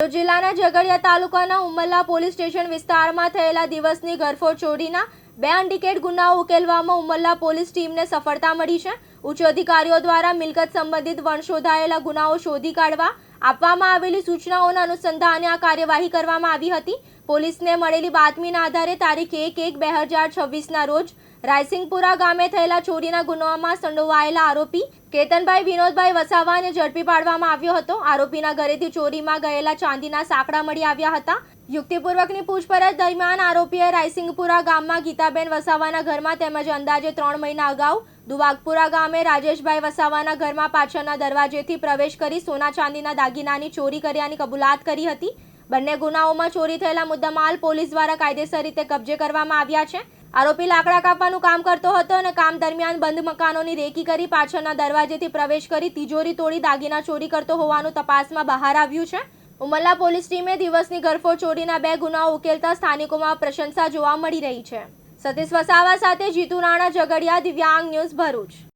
તો જિલ્લાના ઝઘડિયા તાલુકાના ઉમલ્લા પોલીસ સ્ટેશન વિસ્તારમાં થયેલા દિવસની ઘરફોડ ચોરીના બે અન્ડિકેટ ગુનાઓ ઉકેલવામાં ઉમલ્લા પોલીસ ટીમને સફળતા મળી છે. ઉચ્ચ અધિકારીઓ દ્વારા મિલકત સંબંધિત વણશોધાયેલા ગુનાઓ શોધી કાઢવા આપવામાં આવેલી સૂચનાઓના અનુસંધાને આ કાર્યવાહી કરવામાં આવી હતી. પોલીસને મળેલી બાતમીના આધારે તારીખ એક એક બે હજાર છવ્વીસના રોજ રાયસિંગપુરા ગામે થયેલા ચોરીના ગુનામાં સંડોવાયેલા આરોપી કેતનભાઈ વિનોદભાઈ વસાવાને ઝડપી પાડવામાં આવ્યો હતો. આરોપીના ઘરેથી ચોરીમાં ગયેલા ચાંદીના સાંકડા મળી આવ્યા હતા. યુક્તિપૂર્વકની પૂછપરછ દરમિયાન આરોપીએ રાયસિંગપુરા ગામમાં ગીતાબેન વસાવાના ઘરમાં તેમજ અંદાજે ત્રણ મહિના અગાઉ દુવાગપુરા ગામે રાજેશભાઈ વસાવાના ઘરમાં પાછળના દરવાજેથી પ્રવેશ કરી સોના ચાંદીના દાગીનાની ચોરી કર્યાની કબૂલાત કરી હતી. બંને ગુનાઓમાં ચોરી થયેલા મુદ્દામાલ પોલીસ દ્વારા કાયદેસર રીતે કબજે કરવામાં આવ્યા છે. આરોપી લાકડા કાપવાનું કામ કરતો હતો અને કામ દરમિયાન બંધ મકાનોની રેકી કરી પાછળના દરવાજેથી પ્રવેશ કરી તિજોરી તોડી દાગીના ચોરી કરતો હોવાનું તપાસમાં બહાર આવ્યું છે. ઉમરલા પોલીસ ટીમે દિવસની ઘરફોડ ચોરીના બે ગુનાઓ ઉકેલતા સ્થાનિકોમાં પ્રશંસા જોવા મળી રહી છે. સતીશ વસાવા સાથે જીતુ રાણા ઝઘડિયા, દિવ્યાંગ ન્યૂઝ ભરૂચ.